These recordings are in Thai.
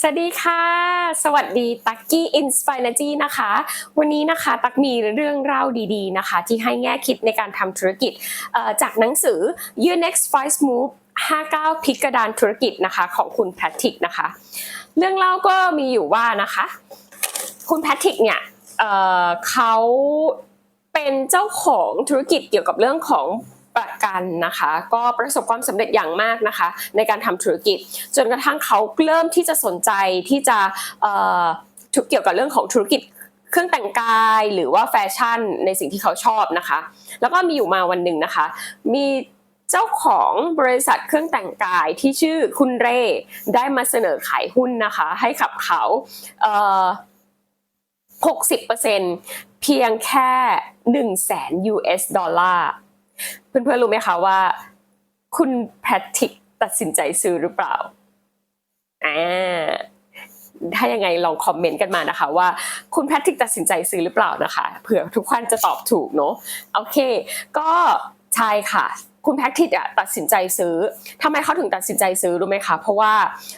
สวัสดีค่ะ สวัสดีตักกี้อินสป r นจีนะคะ วันนี้นะคะตักมีเรื่องเล่าดีๆนะคะ ที่ให้แง่คิดในการทำธุรกิจจากหนังสือ Your Next Five Move 59พิกระดานธุรกิจนะคะของคุณแพทริกนะคะ เรื่องเล่าก็มีอยู่ว่านะคะ คุณแพทริกเนี่ยเเขาเป็นเจ้าของธุรกิจเกี่ยวกับเรื่องของ ประกันนะคะ ก็ประสบความสำเร็จอย่างมากนะคะ ในการทำธุรกิจ จนกระทั่งเขาเริ่มที่จะสนใจที่จะเอ่อทุกเกี่ยวกับเรื่องของธุรกิจเครื่องแต่งกายหรือว่าแฟชั่นในสิ่งที่เขาชอบนะคะ แล้วก็มีอยู่มาวันหนึ่งนะคะ มีเจ้าของบริษัทเครื่องแต่งกายที่ชื่อคุณเร่ได้มาเสนอขายหุ้นนะคะ ให้กับเขาเอ่อ60%เพียงแค่1แสน US ดอลลาร์ เพื่อนๆรู้ไหมคะว่า คุณแพทริกตัดสินใจซื้อหรือเปล่าอ่าถ้ายังไงลองคอมเมนต์กันมานะคะ ว่า คุณแพทริกตัดสินใจซื้อหรือเปล่านะคะเผื่อทุกคนจะตอบถูกเนาะโอเค ก็ใช่ค่ะ คุณแพทริกอะตัดสินใจซื้อทำไมเขาถึงตัดสินใจซื้อรู้ไหมคะ เพราะว่า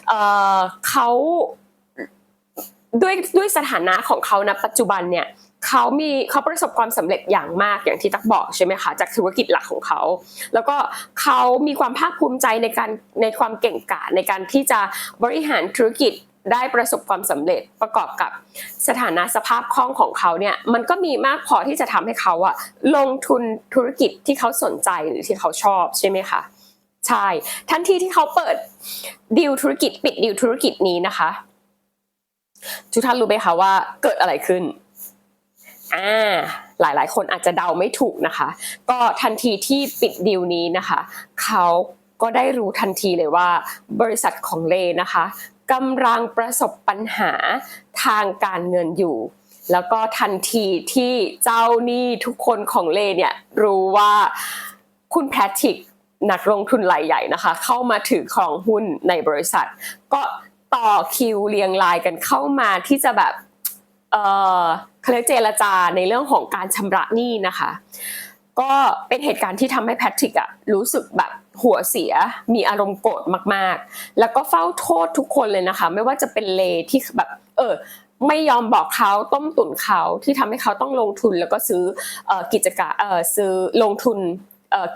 เออเขาด้วยด้วยสถานะของเขาณปัจจุบันเนี่ย เขามีเขาประสบความสำเร็จอย่างมากอย่างที่ตักบอกใช่ไหมคะจากธุรกิจหลักของเขา แล้วก็เขามีความภาคภูมิใจในการในความเก่งกาจในการที่จะบริหารธุรกิจได้ประสบความสำเร็จประกอบกับสถานะสภาพคล่องของเขาเนี่ยมันก็มีมากพอที่จะทำให้เขาอะลงทุนธุรกิจที่เขาสนใจหรือที่เขาชอบใช่ไหมคะใช่ทันทีที่เขาเปิดดีลธุรกิจปิดดีลธุรกิจนี้นะคะทุกท่านรู้ไหมคะว่าเกิดอะไรขึ้น อ่าหลายๆ คนอาจจะเดาไม่ถูกนะคะ ก็ทันทีที่ปิดดีลนี้นะคะ เขาก็ได้รู้ทันทีเลยว่า บริษัทของเลนะคะกำลังประสบปัญหาทางการเงินอยู่ แล้วก็ทันทีที่เจ้าหนี้ทุกคนของเลเนี่ยรู้ว่าคุณแพทริกนักลงทุนรายใหญ่นะคะ เข้ามาถือครองหุ้นในบริษัท ก็ต่อคิวเรียงรายกันเข้ามาที่จะแบบ เอ่อเขาเรียกเจรจาในเรื่องของการชำระหนี้นะคะ ก็เป็นเหตุการณ์ที่ทำให้แพทริกอะรู้สึกแบบหัวเสียมีอารมณ์โกรธมากๆ แล้วก็เฝ้าโทษทุกคนเลยนะคะ ไม่ว่าจะเป็นเลที่แบบเออไม่ยอมบอกเขาต้มตุ๋นเขาที่ทำให้เขาต้องลงทุนแล้วก็ซื้อกิจการซื้อลงทุน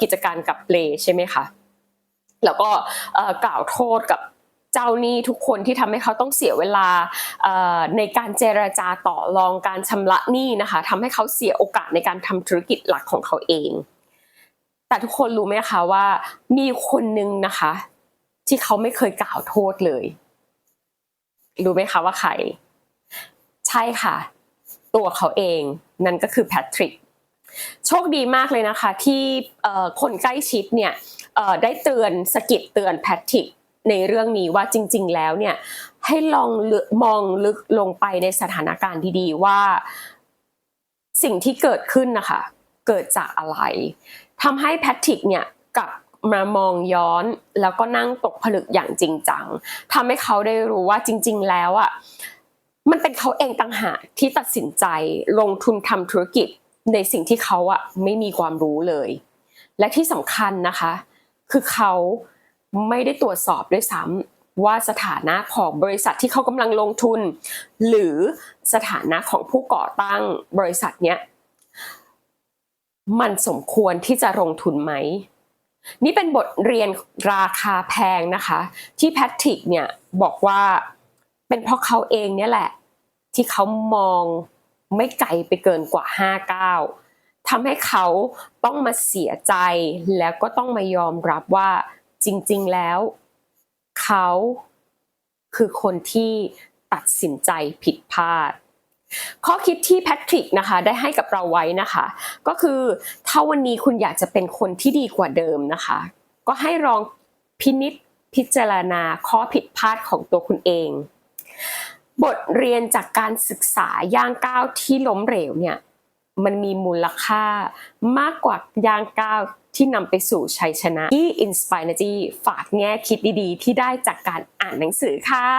กิจการกับเลใช่ไหมคะแล้วก็กล่าวโทษกับ เจ้าหนี้ทุกคนที่ทำให้เขาต้องเสียเวลาในการเจรจาต่อรองการชำระหนี้นะคะทำให้เขาเสียโอกาสในการทำธุรกิจหลักของเขาเอง แต่ทุกคนรู้ไหมคะว่ามีคนนึงนะคะ ที่เขาไม่เคยกล่าวโทษเลย รู้ไหมคะว่าใคร ใช่ค่ะ ตัวเขาเองนั่นก็คือแพทริกโชคดีมากเลยนะคะที่คนใกล้ชิดเนี่ยได้เตือนสกิดเตือนแพทริก ในเรื่องนี้ว่าจริง ๆ แล้วเนี่ยให้ลองลมองลึกลงไปในสถานการณ์ดีๆว่าสิ่งที่เกิดขึ้นนะคะเกิดจากอะไรทำให้แพทริกเนี่ยกลับมามองย้อนแล้วก็นั่งตกผลึกอย่างจริงจังทำให้เขาได้รู้ว่าจริง ๆ แล้วอะมันเป็นเขาเองต่างหากที่ตัดสินใจลงทุนทำธุรกิจในสิ่งที่เขาอะไม่มีความรู้เลย และที่สำคัญนะคะ คือเขา ไม่ได้ตรวจสอบด้วยซ้ำว่าสถานะของบริษัทที่เขากำลังลงทุน หรือสถานะของผู้ก่อตั้งบริษัทเนี้ยมันสมควรที่จะลงทุนไหม นี่เป็นบทเรียนราคาแพงนะคะ ที่แพทริกเนี่ยบอกว่าเป็นเพราะเขาเองเนี่ยแหละ ที่เขามองไม่ไกลไปเกินกว่า59ทำให้เขาต้องมาเสียใจแล้วก็ต้องมายอมรับว่า จริง ๆ แล้ว เขาคือคนที่ตัดสินใจผิดพลาด ข้อคิดที่แพทริกนะคะได้ให้กับเราไว้นะคะ ก็คือถ้าวันนี้คุณอยากจะเป็นคนที่ดีกว่าเดิมนะคะ ก็ให้ลองพินิจพิจารณาข้อผิดพลาดของตัวคุณเอง บทเรียนจากการศึกษาย่างก้าวที่ล้มเหลวเนี่ย มันมีมูลค่ามากกว่าย่างก้าวที่นำไปสู่ชัยชนะที่ Inspire Energy ฝากแง่คิดดีๆ ที่ได้จากการอ่านหนังสือค่ะ